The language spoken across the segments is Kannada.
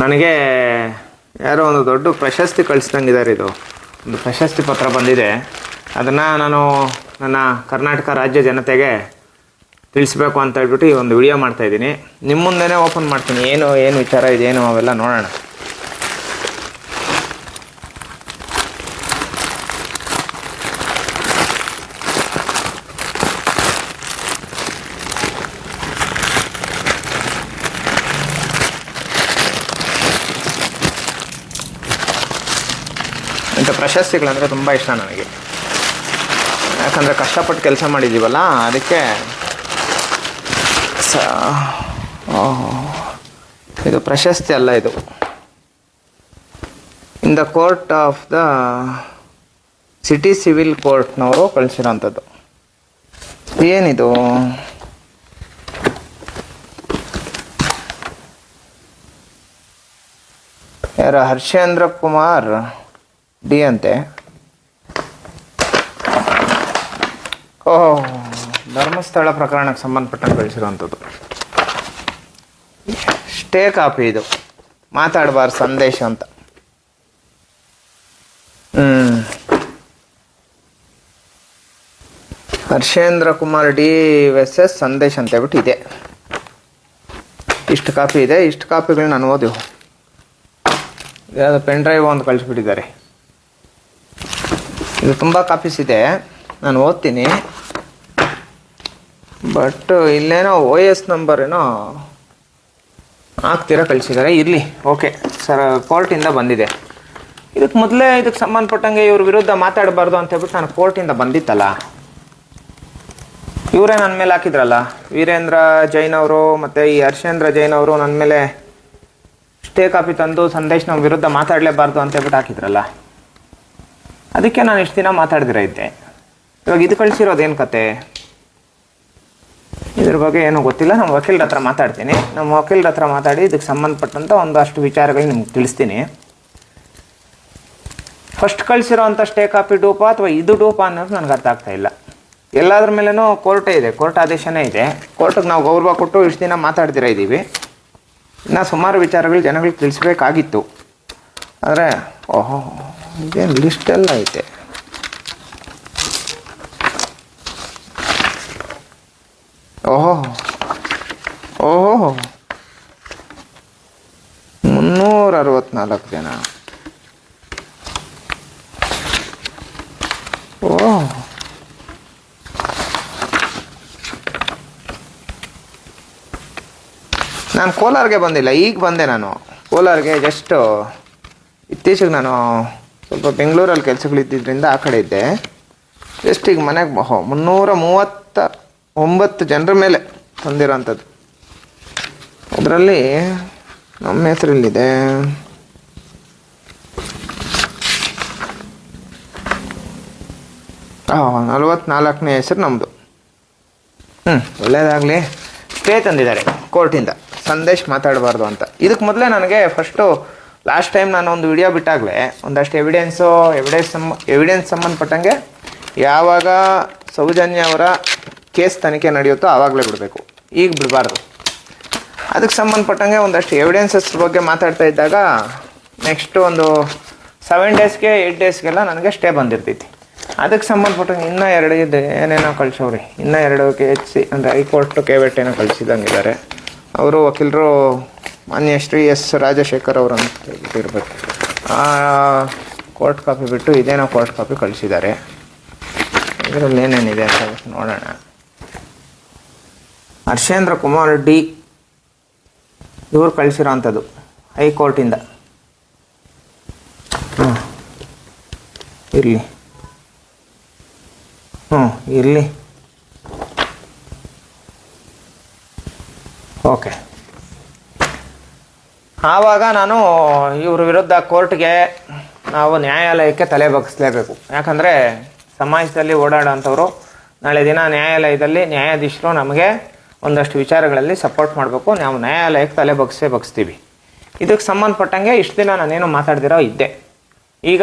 ನನಗೆ ಯಾರೋ ಒಂದು ದೊಡ್ಡ ಪ್ರಶಸ್ತಿ ಕಳಿಸ್ದಂಗಿದ್ದಾರೆ ಇದು. ಒಂದು ಪ್ರಶಸ್ತಿ ಪತ್ರ ಬಂದಿದೆ. ಅದನ್ನು ನಾನು ನನ್ನ ಕರ್ನಾಟಕ ರಾಜ್ಯ ಜನತೆಗೆ ತಿಳಿಸ್ಬೇಕು ಅಂತ ಹೇಳ್ಬಿಟ್ಟು ಈ ಒಂದು ವಿಡಿಯೋ ಮಾಡ್ತಾ ಇದ್ದೀನಿ. ನಿಮ್ಮ ಮುಂದೆನೇ ಓಪನ್ ಮಾಡ್ತೀನಿ. ಏನು ಏನು ವಿಚಾರ ಇದೇನು ಅವೆಲ್ಲ ನೋಡೋಣ. ಪ್ರಶಸ್ತಿಗಳಂದರೆ ತುಂಬ ಇಷ್ಟ ನನಗೆ. ಯಾಕಂದರೆ ಕಷ್ಟಪಟ್ಟು ಕೆಲಸ ಮಾಡಿದ್ದೀವಲ್ಲ ಅದಕ್ಕೆ ಸ ಇದು ಪ್ರಶಸ್ತಿ ಅಲ್ಲ ಇದು. In the court of the city civil ಕೋರ್ಟ್ನವರು ಕಳಿಸಿರೋಂಥದ್ದು. ಏನಿದು? ಯಾರ? ಹರ್ಷೇಂದ್ರ ಕುಮಾರ್. ಡಿ ಅಂತೆ. ಓಹ್, ಧರ್ಮಸ್ಥಳ ಪ್ರಕರಣಕ್ಕೆ ಸಂಬಂಧಪಟ್ಟಂಗೆ ಕಳಿಸಿರುವಂಥದ್ದು ಸ್ಟೇ ಕಾಪಿ ಇದು. ಮಾತಾಡಬಾರ್ದು ಸಂದೇಶ ಅಂತ. Harshendra Kumar D S S Sandesh ಅಂತ ಹೇಳ್ಬಿಟ್ಟು ಇದೆ. ಇಷ್ಟು ಕಾಪಿ ಇದೆ, ಇಷ್ಟು ಕಾಪಿಗಳು ನಾನು ಓದಿ ಯಾವುದು ಪೆನ್ ಡ್ರೈವ್ ಒಂದು ಕಳಿಸ್ಬಿಟ್ಟಿದ್ದಾರೆ. ಇದು ತುಂಬ ಕಾಪೀಸ್ ಇದೆ. ನಾನು ಓದ್ತೀನಿ. ಬಟ್ ಇಲ್ಲೇನೋ ಓ ಎಸ್ ನಂಬರ್ ಏನೋ ಹಾಕ್ತೀರಾ ಕಳಿಸಿದ್ದಾರೆ ಇರಲಿ. ಓಕೆ ಸರ್ ಕೋರ್ಟಿಂದ ಬಂದಿದೆ. ಇದಕ್ಕೆ ಮೊದಲೇ ಇದಕ್ಕೆ ಸಂಬಂಧಪಟ್ಟಂಗೆ ಇವ್ರ ವಿರುದ್ಧ ಮಾತಾಡಬಾರ್ದು ಅಂತ ಹೇಳ್ಬಿಟ್ಟು ನಾನು ಕೋರ್ಟಿಂದ ಬಂದಿತ್ತಲ್ಲ. ಇವರೇ ನನ್ನ ಮೇಲೆ ಹಾಕಿದ್ರಲ್ಲ. ವೀರೇಂದ್ರ ಜೈನ್ ಅವರು ಮತ್ತು ಈ ಹರ್ಷೇಂದ್ರ ಜೈನ್ ಅವರು ನನ್ನ ಮೇಲೆ ಸ್ಟೇ ಕಾಪಿ ತಂದು ಸಂದೇಶ್ ನಮ್ಮ ವಿರುದ್ಧ ಮಾತಾಡಲೇಬಾರ್ದು ಅಂತ ಹೇಳ್ಬಿಟ್ಟು ಹಾಕಿದ್ರಲ್ಲ. ಅದಕ್ಕೆ ನಾನು ಇಷ್ಟು ದಿನ ಮಾತಾಡ್ದಿರ ಇದ್ದೆ. ಇವಾಗ ಇದು ಕಳಿಸಿರೋದೇನು ಕತೆ? ಇದ್ರ ಬಗ್ಗೆ ಏನೂ ಗೊತ್ತಿಲ್ಲ. ನಮ್ಮ ವಕೀಲರ ಹತ್ರ ಮಾತಾಡ್ತೀನಿ. ನಮ್ಮ ವಕೀಲರ ಹತ್ರ ಮಾತಾಡಿ ಇದಕ್ಕೆ ಸಂಬಂಧಪಟ್ಟಂಥ ಒಂದಷ್ಟು ವಿಚಾರಗಳು ನಿಮ್ಗೆ ತಿಳಿಸ್ತೀನಿ. ಫಸ್ಟ್ ಕಳಿಸಿರೋವಂಥ ಸ್ಟೇ ಕಾಪಿ ಡೂಪ ಅಥವಾ ಇದು ಡೂಪ ಅನ್ನೋದು ನನಗೆ ಅರ್ಥ ಆಗ್ತಾ ಇಲ್ಲ. ಎಲ್ಲದ್ರ ಮೇಲೇನೂ ಕೋರ್ಟೇ ಇದೆ. ಕೋರ್ಟ್ ಆದೇಶನೇ ಇದೆ. ಕೋರ್ಟಿಗೆ ನಾವು ಗೌರವ ಕೊಟ್ಟು ಇಷ್ಟು ದಿನ ಮಾತಾಡ್ತಿರ ಇದ್ದೀವಿ. ಇನ್ನು ಸುಮಾರು ವಿಚಾರಗಳು ಜನಗಳಿಗೆ ತಿಳಿಸ್ಬೇಕಾಗಿತ್ತು. ಆದರೆ, ಓಹೋ ಇದೇನು ಲಿಸ್ಟೆಲ್ಲ ಐತೆ. ಓಹೋ. ಓಹೋ. ಮುನ್ನೂರ ಅರವತ್ನಾಲ್ಕು ಜನ. ಓಹ್. ನಾನು ಕೋಲಾರ್ಗೆ ಬಂದಿಲ್ಲ, ಈಗ ಬಂದೆ ನಾನು. ಕೋಲಾರ್ಗೆ ಜಸ್ಟ್ ಇತ್ತೀಚೆಗೆ ನಾನು ಸ್ವಲ್ಪ ಬೆಂಗಳೂರಲ್ಲಿ ಕೆಲಸಗಳಿದ್ದಿದ್ದರಿಂದ ಆ ಕಡೆ ಇದ್ದೆ. ಜಸ್ಟ್ ಈಗ ಮನೆಗೆ ಹೋ ಮುನ್ನೂರ ಮೂವತ್ತ ಒಂಬತ್ತು ಜನರ ಮೇಲೆ ತಂದಿರೋಂಥದ್ದು. ಅದರಲ್ಲಿ ನಮ್ಮ ಹೆಸರಲ್ಲಿದೆ? ಹಾಂ ನಲವತ್ನಾಲ್ಕನೇ ಹೆಸರು ನಮ್ಮದು ಹ್ಞೂ ಒಳ್ಳೆಯದಾಗಲಿ ಸ್ಟೇ ತಂದಿದ್ದಾರೆ ಕೋರ್ಟಿಂದ. ಸಂದೇಶ್ ಮಾತಾಡಬಾರ್ದು ಅಂತ. ಇದಕ್ಕೆ ಮೊದಲೇ ನನಗೆ ಫಸ್ಟು ಲಾಸ್ಟ್ ಟೈಮ್ ನಾನು ಒಂದು ವಿಡಿಯೋ ಬಿಟ್ಟಾಗಲೇ, ಒಂದಷ್ಟು ಎವಿಡೆನ್ಸು ಎವಿಡೆನ್ಸ್ ಸಂಬ ಎವಿಡೆನ್ಸ್ ಸಂಬಂಧಪಟ್ಟಂಗೆ ಯಾವಾಗ ಸೌಜನ್ಯ ಅವರ ಕೇಸ್ ತನಿಖೆ ನಡೆಯುತ್ತೋ ಆವಾಗಲೇ ಬಿಡಬೇಕು. ಈಗ ಬಿಡಬಾರ್ದು. ಅದಕ್ಕೆ ಸಂಬಂಧಪಟ್ಟಂಗೆ ಒಂದಷ್ಟು ಎವಿಡೆನ್ಸಸ್ ಬಗ್ಗೆ ಮಾತಾಡ್ತಾ ಇದ್ದಾಗ ನೆಕ್ಸ್ಟ್ ಒಂದು ಸೆವೆನ್ ಡೇಸ್ಗೆ ಏಯ್ಟ್ ಡೇಸ್ಗೆಲ್ಲ ನನಗೆ ಸ್ಟೇ ಬಂದಿರ್ತೈತಿ. ಅದಕ್ಕೆ ಸಂಬಂಧಪಟ್ಟಂಗೆ ಇನ್ನೂ ಎರಡು ಇದೆ, ಏನೇನೋ ಕಳಿಸೋರಿ ಇನ್ನೂ ಎರಡು ಕೆ ಎಚ್ ಸಿ, ಅಂದರೆ ಹೈಕೋರ್ಟ್ ಕೆ ಏನೋ ಕಳಿಸಿದಂಗಿದ್ದಾರೆ ಅವರು ವಕೀಲರು ಮಾನ್ಯ ಶ್ರೀ ಎಸ್ ರಾಜಶೇಖರ್ ಅವರು ಅಂತ ಹೇಳ್ಬಿಟ್ಟು ಇರಬೇಕು ಆ ಕೋರ್ಟ್ ಕಾಪಿ ಬಿಟ್ಟು ಇದೇನೋ ಕೋರ್ಟ್ ಕಾಪಿ ಕಳಿಸಿದ್ದಾರೆ. ಇದರಲ್ಲಿ ಏನೇನಿದೆ ಅಂತ ನೋಡೋಣ. ಹರ್ಷೇಂದ್ರ ಕುಮಾರ್ ಡಿ, ಇವರು ಕಳಿಸಿರೋ ಅಂಥದ್ದು ಹೈಕೋರ್ಟಿಂದ ಇರಲಿ. ಹ್ಞೂ ಇರಲಿ. ಓಕೆ. ಆವಾಗ ನಾನು ಇವ್ರ ವಿರುದ್ಧ ಕೋರ್ಟ್ಗೆ ನಾವು ನ್ಯಾಯಾಲಯಕ್ಕೆ ತಲೆ ಬಗ್ಗಿಸ್ಲೇಬೇಕು. ಯಾಕಂದರೆ ಸಮಾಜದಲ್ಲಿ ಓಡಾಡೋಂಥವ್ರು ನಾಳೆ ದಿನ ನ್ಯಾಯಾಲಯದಲ್ಲಿ ನ್ಯಾಯಾಧೀಶರು ನಮಗೆ ಒಂದಷ್ಟು ವಿಚಾರಗಳಲ್ಲಿ ಸಪೋರ್ಟ್ ಮಾಡಬೇಕು. ನಾವು ನ್ಯಾಯಾಲಯಕ್ಕೆ ತಲೆ ಬಗ್ಸೇ ಬಗ್ಸ್ತೀವಿ. ಇದಕ್ಕೆ ಸಂಬಂಧಪಟ್ಟಂಗೆ ಇಷ್ಟು ದಿನ ನಾನೇನು ಮಾತಾಡ್ದಿರೋ ಇದ್ದೆ. ಈಗ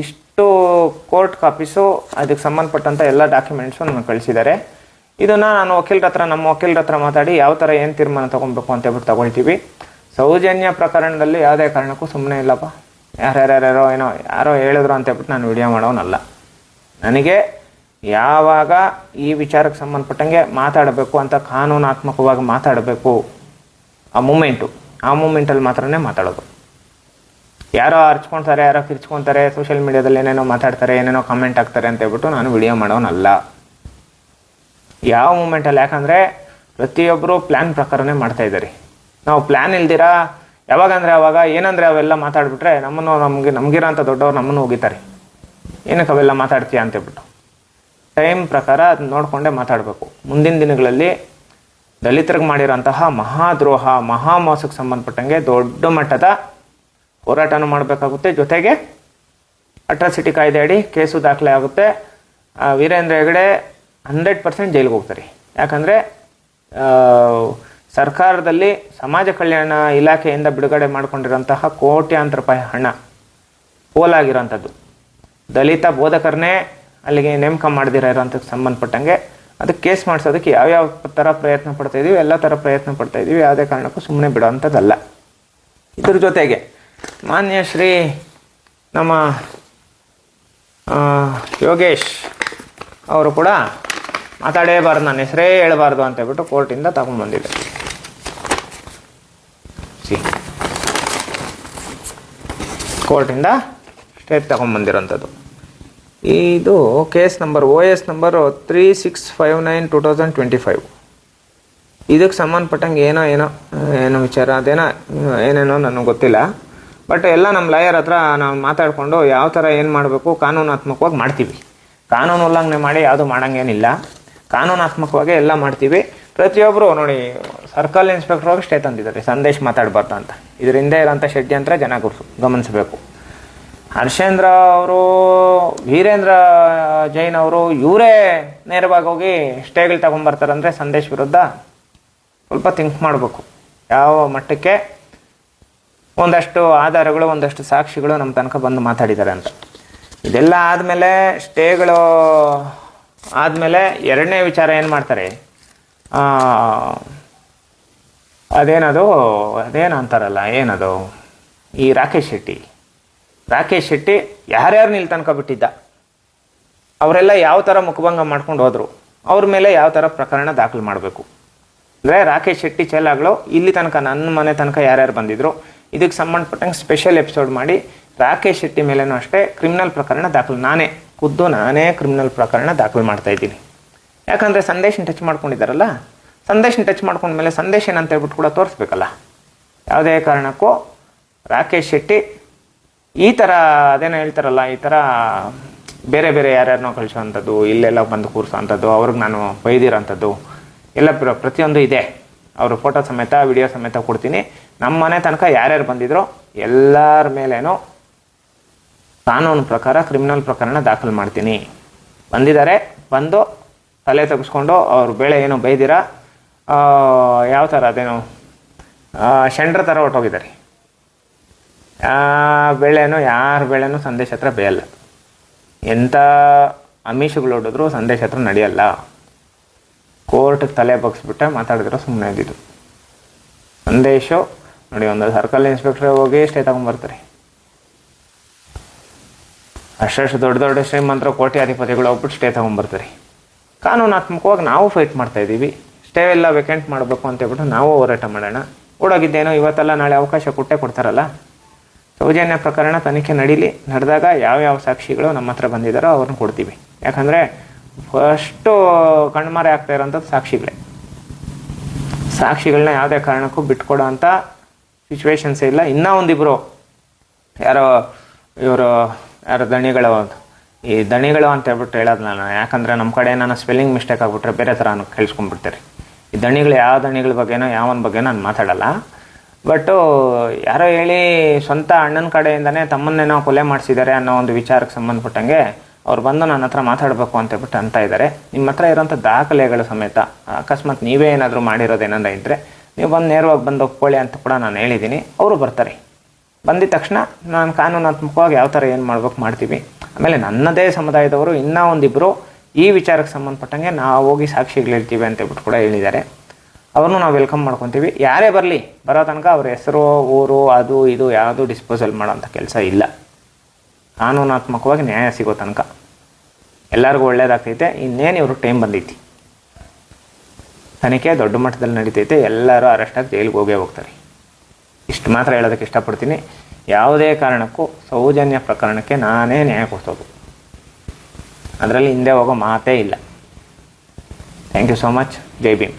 ಇಷ್ಟು ಕೋರ್ಟ್ ಕಾಪೀಸು ಅದಕ್ಕೆ ಸಂಬಂಧಪಟ್ಟಂಥ ಎಲ್ಲ ಡಾಕ್ಯುಮೆಂಟ್ಸು ನಮಗೆ ಕಳಿಸಿದ್ದಾರೆ. ಇದನ್ನು ನಾನು ವಕೀಲರ ಹತ್ರ, ನಮ್ಮ ವಕೀಲರ ಹತ್ರ ಮಾತಾಡಿ ಯಾವ ಥರ ಏನು ತೀರ್ಮಾನ ತೊಗೊಬೇಕು ಅಂತೇಳ್ಬಿಟ್ಟು ತಗೊಳ್ತೀವಿ. ಸೌಜನ್ಯ ಪ್ರಕರಣದಲ್ಲಿ ಯಾವುದೇ ಕಾರಣಕ್ಕೂ ಸುಮ್ಮನೆ ಇಲ್ಲಪ್ಪ. ಯಾರ್ಯಾರ್ಯಾರೋ ಏನೋ, ಯಾರೋ ಹೇಳಿದ್ರು ಅಂತ ಹೇಳ್ಬಿಟ್ಟು ನಾನು ವಿಡಿಯೋ ಮಾಡೋನಲ್ಲ. ನನಗೆ ಯಾವಾಗ ಈ ವಿಚಾರಕ್ಕೆ ಸಂಬಂಧಪಟ್ಟಂಗೆ ಮಾತಾಡಬೇಕು ಅಂತ ಕಾನೂನಾತ್ಮಕವಾಗಿ ಮಾತಾಡಬೇಕು. ಆ ಮೂಮೆಂಟು, ಆ ಮೂಮೆಂಟಲ್ಲಿ ಮಾತ್ರನೇ ಮಾತಾಡೋದು. ಯಾರೋ ಹರ್ಚ್ಕೊಳ್ತಾರೆ ಯಾರೋ ಕಿರ್ಚ್ಕೊತಾರೆ, ಸೋಷಿಯಲ್ ಮೀಡಿಯಾದಲ್ಲಿ ಏನೇನೋ ಮಾತಾಡ್ತಾರೆ, ಏನೇನೋ ಕಮೆಂಟ್ ಹಾಕ್ತಾರೆ ಅಂತ ಹೇಳ್ಬಿಟ್ಟು ನಾನು ವಿಡಿಯೋ ಮಾಡೋನಲ್ಲ. ಯಾವ ಮೂಮೆಂಟಲ್ಲಿ? ಯಾಕಂದರೆ ಪ್ರತಿಯೊಬ್ಬರು ಪ್ಲ್ಯಾನ್ ಪ್ರಕಾರನೇ ಮಾಡ್ತಾ ಇದ್ದಾರೆ. ನಾವು ಪ್ಲ್ಯಾನ್ ಇಲ್ದಿರಾ? ಯಾವಾಗಂದ್ರೆ ಅವಾಗ, ಏನಂದ್ರೆ ಅವೆಲ್ಲ ಮಾತಾಡ್ಬಿಟ್ರೆ ನಮ್ಮನ್ನು ನಮಗೆ, ನಮಗಿರೋಂಥ ದೊಡ್ಡವ್ರು ನಮ್ಮನ್ನು ಹೋಗಿತಾರೆ. ಏನಕ್ಕೆ ಅವೆಲ್ಲ ಮಾತಾಡ್ತೀಯ ಅಂತ ಹೇಳ್ಬಿಟ್ಟು. ಟೈಮ್ ಪ್ರಕಾರ ಅದನ್ನ ನೋಡಿಕೊಂಡೇ ಮಾತಾಡಬೇಕು. ಮುಂದಿನ ದಿನಗಳಲ್ಲಿ ದಲಿತರಿಗೆ ಮಾಡಿರೋಂತಹ ಮಹಾದ್ರೋಹ, ಮಹಾಮೋಸಕ್ಕೆ ಸಂಬಂಧಪಟ್ಟಂಗೆ ದೊಡ್ಡ ಮಟ್ಟದ ಹೋರಾಟನೂ ಮಾಡಬೇಕಾಗುತ್ತೆ. ಜೊತೆಗೆ ಅಟ್ರಾಸಿಟಿ ಕಾಯ್ದೆ ಅಡಿ ಕೇಸು ದಾಖಲೆ ಆಗುತ್ತೆ. ವೀರೇಂದ್ರ ಹೆಗಡೆ ಹಂಡ್ರೆಡ್ ಪರ್ಸೆಂಟ್ ಜೈಲಿಗೆ ಹೋಗ್ತಾರೆ. ಯಾಕಂದರೆ ಸರ್ಕಾರದಲ್ಲಿ ಸಮಾಜ ಕಲ್ಯಾಣ ಇಲಾಖೆಯಿಂದ ಬಿಡುಗಡೆ ಮಾಡಿಕೊಂಡಿರೋಂತಹ ಕೋಟ್ಯಾಂತರ ರೂಪಾಯಿ ಹಣ ಪೋಲಾಗಿರೋಂಥದ್ದು ದಲಿತ ಬೋಧಕರನ್ನೇ ಅಲ್ಲಿಗೆ ನೇಮಕ ಮಾಡದಿರೋ ಇರೋಂಥದ್ದು ಸಂಬಂಧಪಟ್ಟಂಗೆ ಅದಕ್ಕೆ ಕೇಸ್ ಮಾಡಿಸೋದಕ್ಕೆ ಯಾವ್ಯಾವ ಥರ ಪ್ರಯತ್ನ ಪಡ್ತಾ ಇದೀವಿ, ಎಲ್ಲ ಥರ ಪ್ರಯತ್ನ ಪಡ್ತಾ ಇದ್ದೀವಿ ಯಾವುದೇ ಕಾರಣಕ್ಕೂ ಸುಮ್ಮನೆ ಬಿಡೋವಂಥದ್ದಲ್ಲ. ಇದ್ರ ಜೊತೆಗೆ ಮಾನ್ಯ ಶ್ರೀ ನಮ್ಮ ಯೋಗೇಶ್ ಅವರು ಕೂಡ ಮಾತಾಡೇಬಾರ್ದು ನನ್ನ ಹೆಸರೇ ಹೇಳಬಾರ್ದು ಅಂತ ಹೇಳ್ಬಿಟ್ಟು ಕೋರ್ಟಿಂದ ತಗೊಂಡ್ಬಂದಿದೆ ಸಿ ಕೋರ್ಟಿಂದ ಸ್ಟೇಟ್ ತಗೊಂಡ್ಬಂದಿರೋಂಥದ್ದು ಇದು case number, O S number three six five nine two thousand twenty five. ಇದಕ್ಕೆ ಸಂಬಂಧಪಟ್ಟಂಗೆ ಏನೋ ಏನೋ ಏನೋ ವಿಚಾರ, ಅದೇನೋ, ಏನೇನೋ ನನಗೆ ಗೊತ್ತಿಲ್ಲ. ಬಟ್ ಎಲ್ಲ ನಮ್ಮ ಲಾಯರ್ ಹತ್ರ ನಾವು ಮಾತಾಡಿಕೊಂಡು ಯಾವ ಥರ ಏನು ಮಾಡಬೇಕು, ಕಾನೂನಾತ್ಮಕವಾಗಿ ಮಾಡ್ತೀವಿ. ಕಾನೂನು ಉಲ್ಲಂಘನೆ ಮಾಡಿ ಯಾವುದು ಮಾಡೋಂಗೇನಿಲ್ಲ. ಕಾನೂನಾತ್ಮಕವಾಗಿ ಎಲ್ಲ ಮಾಡ್ತೀವಿ. ಪ್ರತಿಯೊಬ್ಬರು ನೋಡಿ ಸರ್ಕಲ್ ಇನ್ಸ್ಪೆಕ್ಟರ್ ಹೋಗಿ ಸ್ಟೇ ತಂದಿದ್ದಾರೆ. ಸಂದೇಶ್ ಮಾತಾಡಬಾರ್ದು ಅಂತ. ಇದ್ರ ಹಿಂದೆ ಇರೋಂಥ ಷಡ್ಯಂತ್ರ ಜನ ಗುರ್ಸು. ಗಮನಿಸಬೇಕು. ಹರ್ಷೇಂದ್ರ ಅವರು, ವೀರೇಂದ್ರ ಜೈನ್ ಅವರು, ಇವರೇ ನೇರವಾಗಿ ಹೋಗಿ ಸ್ಟೇಗಳು ತಗೊಂಬರ್ತಾರಂದ್ರೆ ಸಂದೇಶ್ ವಿರುದ್ಧ ಸ್ವಲ್ಪ ಥಿಂಕ್ ಮಾಡಬೇಕು. ಯಾವ ಮಟ್ಟಕ್ಕೆ? ಒಂದಷ್ಟು ಆಧಾರಗಳು, ಒಂದಷ್ಟು ಸಾಕ್ಷಿಗಳು ನಮ್ಮ ತನಕ ಬಂದು ಮಾತಾಡಿದ್ದಾರೆ ಅಂತ. ಇದೆಲ್ಲ ಆದಮೇಲೆ ಸ್ಟೇಗಳು ಆದಮೇಲೆ ಎರಡನೇ ವಿಚಾರ ಏನು ಮಾಡ್ತಾರೆ? ಅದೇನದು ಅದೇನು ಅಂತಾರಲ್ಲ ಏನದು? ಈ ರಾಕೇಶ್ ಶೆಟ್ಟಿ. ರಾಕೇಶ್ ಶೆಟ್ಟಿ ಯಾರ್ಯಾರು ಇಲ್ಲಿ ತನಕ ಬಿಟ್ಟಿದ್ದ? ಅವರೆಲ್ಲ ಯಾವ ಥರ ಮುಖಭಂಗ ಮಾಡ್ಕೊಂಡು ಹೋದರು? ಅವ್ರ ಮೇಲೆ ಯಾವ ಥರ ಪ್ರಕರಣ ದಾಖಲು ಮಾಡಬೇಕು? ಅಂದರೆ ರಾಕೇಶ್ ಶೆಟ್ಟಿ ಚೆಲ್ಲಾಗಳು ಇಲ್ಲಿ ತನಕ ನನ್ನ ಮನೆ ತನಕ ಯಾರ್ಯಾರು ಬಂದಿದ್ರು? ಇದಕ್ಕೆ ಸಂಬಂಧಪಟ್ಟಂಗೆ ಸ್ಪೆಷಲ್ ಎಪಿಸೋಡ್ ಮಾಡಿ ರಾಕೇಶ್ ಶೆಟ್ಟಿ ಮೇಲೇನೂ ಅಷ್ಟೇ ಕ್ರಿಮಿನಲ್ ಪ್ರಕರಣ ದಾಖಲು ನಾನೇ ಖುದ್ದು ನಾನೇ ಕ್ರಿಮಿನಲ್ ಪ್ರಕರಣ ದಾಖಲು ಮಾಡ್ತಾ ಇದ್ದೀನಿ. ಯಾಕಂದರೆ ಸಂದೇಶನ ಟಚ್ ಮಾಡ್ಕೊಂಡಿದ್ದಾರಲ್ಲ? ಸಂದೇಶನ ಟಚ್ ಮಾಡ್ಕೊಂಡ್ಮೇಲೆ ಸಂದೇಶ ಏನಂತ ಹೇಳ್ಬಿಟ್ಟು ಕೂಡ ತೋರಿಸ್ಬೇಕಲ್ಲ. ಯಾವುದೇ ಕಾರಣಕ್ಕೂ ರಾಕೇಶ್ ಶೆಟ್ಟಿ ಈ ಥರ ಅದೇನೋ ಹೇಳ್ತಾರಲ್ಲ, ಈ ಥರ ಬೇರೆ ಬೇರೆ ಯಾರ್ಯಾರನ್ನೋ ಕಳಿಸೋವಂಥದ್ದು ಇಲ್ಲೆಲ್ಲ ಬಂದು ಕೂರಿಸೋವಂಥದ್ದು ಅವ್ರಿಗೆ ನಾನು ಬೈದಿರೋಂಥದ್ದು, ಎಲ್ಲ ಪ್ರತಿಯೊಂದು ಇದೆ. ಅವ್ರ ಫೋಟೋ ಸಮೇತ ವಿಡಿಯೋ ಸಮೇತ ಕೊಡ್ತೀನಿ. ನಮ್ಮ ಮನೆ ತನಕ ಯಾರ್ಯಾರು ಬಂದಿದ್ರು ಎಲ್ಲರ ಮೇಲೇನು ಕಾನೂನು ಪ್ರಕಾರ ಕ್ರಿಮಿನಲ್ ಪ್ರಕರಣ ದಾಖಲು ಮಾಡ್ತೀನಿ. ಬಂದಿದ್ದಾರೆ, ಬಂದು ತಲೆ ತೆಗೆಸ್ಕೊಂಡು ಅವ್ರ ಬೆಳೆ ಏನು ಬೈದಿರ ಯಾವ ಥರ ಅದೇನು? ಷಂಡ್ರ ಥರ ಹೊಟ್ಟೋಗಿದ್ದಾರೆ ಬೆಳೆನೂ ಯಾರ ಬೆಳೆನೂ ಸಂದೇಶ ಹತ್ರ ಬೇಯಲ್ಲ ಎಂಥ ಅಮಿಷಗಳು ಹೊಡೆದ್ರು ಸಂದೇಶ ಹತ್ರ ನಡೆಯಲ್ಲ. ಕೋರ್ಟ್ ತಲೆ ಬಗ್ಸ್ಬಿಟ್ಟೆ ಮಾತಾಡಿದ್ರೆ ಸುಮ್ಮನೆ ಇದ್ದಿದ್ದು. ಸಂದೇಶ ನೋಡಿ, ಒಂದು ಸರ್ಕಲ್ ಇನ್ಸ್ಪೆಕ್ಟ್ರ್ ಹೋಗಿ ಸ್ಟೇ ತಗೊಂಡ್ಬರ್ತಾರೆ ಅಷ್ಟಷ್ಟು ದೊಡ್ಡ ದೊಡ್ಡ ಶ್ರೀಮಂತರು ಕೋಟ್ಯಾಧಿಪತಿಗಳು ಹೋಗ್ಬಿಟ್ಟು ಸ್ಟೇ ತಗೊಂಡ್ಬರ್ತಾರೆ ಕಾನೂನಾತ್ಮಕವಾಗಿ ನಾವು ಫೈಟ್ ಮಾಡ್ತಾ ಎಲ್ಲ ವೇಕೆಂಟ್ ಮಾಡಬೇಕು ಅಂತ ಹೇಳ್ಬಿಟ್ಟು ನಾವು ಹೋರಾಟ ಮಾಡೋಣ. ಓಡೋಗಿದ್ದೇನೋ ಇವತ್ತೆಲ್ಲ, ನಾಳೆ ಅವಕಾಶ ಕೊಟ್ಟೇ ಕೊಡ್ತಾರಲ್ಲ? ಸೌಜನ್ಯ ಪ್ರಕರಣ ತನಿಖೆ ನಡೀಲಿ. ನಡೆದಾಗ ಯಾವ್ಯಾವ ಸಾಕ್ಷಿಗಳು ನಮ್ಮ ಹತ್ರ ಬಂದಿದ್ದಾರೋ ಅವ್ರನ್ನ ಕೊಡ್ತೀವಿ. ಯಾಕಂದರೆ ಫಸ್ಟು ಕಣ್ಮರೆ ಆಗ್ತಾ ಇರೋಂಥದ್ದು ಸಾಕ್ಷಿಗಳೇ. ಸಾಕ್ಷಿಗಳನ್ನ ಯಾವುದೇ ಕಾರಣಕ್ಕೂ ಬಿಟ್ಕೊಡೋ ಅಂಥ ಸಿಚುವೇಶನ್ಸ್ ಇಲ್ಲ. ಇನ್ನೂ ಒಂದಿಬ್ಬರು ಯಾರೋ ಇವರು, ಯಾರೋ ದಣಿಗಳು ಈ ದಣಿಗಳು ಅಂತ ಹೇಳ್ಬಿಟ್ಟು ಹೇಳೋದು ನಾನು. ಯಾಕಂದರೆ ನಮ್ಮ ಕಡೆ ನಾನು ಸ್ಪೆಲ್ಲಿಂಗ್ ಮಿಸ್ಟೇಕ್ ಆಗಿಬಿಟ್ರೆ ಬೇರೆ ಥರ ಕೇಳಿಸ್ಕೊಂಡ್ಬಿಡ್ತಾರೆ. ಈ ದಣಿಗಳು ಯಾವ ದಣಿಗಳ ಬಗ್ಗೆನೋ, ಯಾವನ ಬಗ್ಗೆ ನಾನು ಮಾತಾಡಲ್ಲ. ಬಟ್ಟು ಯಾರೋ ಹೇಳಿ ಸ್ವಂತ ಅಣ್ಣನ ಕಡೆಯಿಂದನೇ ತಮ್ಮನ್ನೇನೋ ಕೊಲೆ ಮಾಡಿಸಿದ್ದಾರೆ ಅನ್ನೋ ಒಂದು ವಿಚಾರಕ್ಕೆ ಸಂಬಂಧಪಟ್ಟಂಗೆ ಅವ್ರು ಬಂದು ನನ್ನ ಹತ್ರ ಮಾತಾಡಬೇಕು ಅಂತ ಹೇಳ್ಬಿಟ್ಟು ಅಂತ ಇದ್ದಾರೆ ನಿಮ್ಮ ಹತ್ರ ಇರೋಂಥ ದಾಖಲೆಗಳ ಸಮೇತ, ಅಕಸ್ಮಾತ್ ನೀವೇ ಏನಾದರೂ ಮಾಡಿರೋದೇನಾರ ಇದ್ದರೆ ನೀವು ಬಂದು ನೇರವಾಗಿ ಬಂದು ಒಪ್ಕೊಳ್ಳಿ ಅಂತ ಕೂಡ ನಾನು ಹೇಳಿದ್ದೀನಿ ಅವರು ಬರ್ತಾರೆ. ಬಂದಿದ ತಕ್ಷಣ ನಾನು ಕಾನೂನಾತ್ಮಕವಾಗಿ ಯಾವ ಥರ ಏನು ಮಾಡ್ಬೇಕು ಮಾಡ್ತೀವಿ. ಆಮೇಲೆ ನನ್ನದೇ ಸಮುದಾಯದವರು ಇನ್ನೂ ಒಂದಿಬ್ಬರು ಈ ವಿಚಾರಕ್ಕೆ ಸಂಬಂಧಪಟ್ಟಂಗೆ ನಾವು ಹೋಗಿ ಸಾಕ್ಷಿಗಳಿರ್ತೀವಿ ಅಂತೇಳ್ಬಿಟ್ಟು ಕೂಡ ಹೇಳಿದ್ದಾರೆ. ಅವ್ರನ್ನೂ ನಾವು ವೆಲ್ಕಮ್ ಮಾಡ್ಕೊತೀವಿ. ಯಾರೇ ಬರಲಿ, ಬರೋ ತನಕ ಅವ್ರ ಹೆಸರು, ಊರು, ಅದು, ಇದು ಯಾವುದು ಡಿಸ್ಪೋಸಲ್ ಮಾಡೋಂಥ ಕೆಲಸ ಇಲ್ಲ. ಕಾನೂನಾತ್ಮಕವಾಗಿ ನ್ಯಾಯ ಸಿಗೋ ತನಕ. ಎಲ್ಲರಿಗೂ ಒಳ್ಳೇದಾಗ್ತೈತೆ. ಇನ್ನೇನು ಇವರು ಟೈಮ್ ಬಂದೈತಿ? ತನಿಖೆ ದೊಡ್ಡ ಮಟ್ಟದಲ್ಲಿ ನಡೀತೈತೆ. ಎಲ್ಲರೂ ಅರೆಸ್ಟಾಗಿ ಜೈಲಿಗೆ ಹೋಗೇ ಹೋಗ್ತಾರೆ. ಇಷ್ಟು ಮಾತ್ರ ಹೇಳೋದಕ್ಕೆ ಇಷ್ಟಪಡ್ತೀನಿ. ಯಾವುದೇ ಕಾರಣಕ್ಕೂ ಸೌಜನ್ಯ ಪ್ರಕರಣಕ್ಕೆ ನಾನೇ ನ್ಯಾಯ ಕೊಡ್ಸೋದು. ಅದರಲ್ಲಿ ಹಿಂದೆ ಹೋಗೋ ಮಾತೇ ಇಲ್ಲ. ಥ್ಯಾಂಕ್ ಯು ಸೋ ಮಚ್ ಜೈ ಭೀಮ್